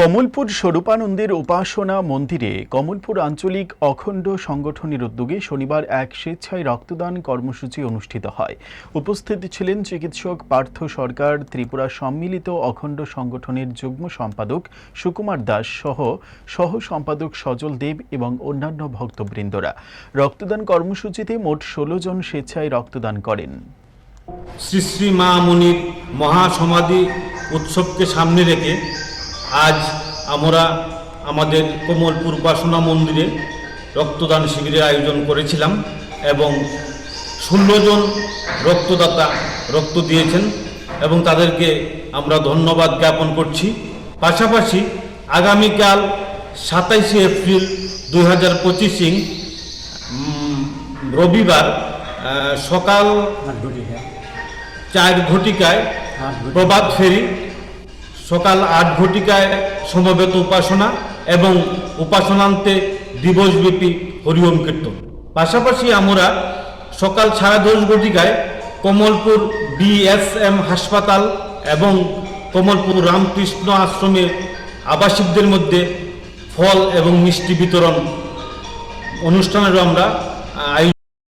কমলপুর স্বরূপানন্দের উপাসনা মন্দিরে কমলপুর আঞ্চলিক অখণ্ড সংগঠনের উদ্যোগে শনিবার এক স্বেচ্ছায় রক্তদান কর্মসূচি অনুষ্ঠিত হয়। উপস্থিত ছিলেন চিকিৎসক, পার্থ সরকার, ত্রিপুরা সম্মিলিত অখণ্ড সংগঠনের যুগ্ম সম্পাদক সুকুমার দাস সহ সহ সম্পাদক সজল দেব এবং অন্যান্য ভক্তবৃন্দরা। রক্তদান কর্মসূচিতে মোট ষোলো জন স্বেচ্ছায় রক্তদান করেন। শ্রী শ্রী মা মুনির মহাসমাধি উৎসবকে সামনে রেখে আজ আমরা আমাদের কোমলপুর উপাসনা মন্দিরে রক্তদান শিবিরের আয়োজন করেছিলাম এবং ষোলো জন রক্তদাতা রক্ত দিয়েছেন এবং তাদেরকে আমরা ধন্যবাদ জ্ঞাপন করছি। পাশাপাশি আগামীকাল সাতাইশে এপ্রিল দুই হাজার পঁচিশে রবিবার সকাল চার ঘটিকায় প্রভাত ফেরি সকাল আট ঘটিকায় সমবেত উপাসনা এবং উপাসনান্তে দিবসব্যাপী হরিওম কীর্তন। পাশাপাশি আমরা সকাল সাড়ে দশ ঘটিকায় কমলপুর বিএসএম হাসপাতাল এবং কমলপুর রামকৃষ্ণ আশ্রমে আবাসিকদের মধ্যে ফল এবং মিষ্টি বিতরণ অনুষ্ঠানেরও আমরা আয়োজন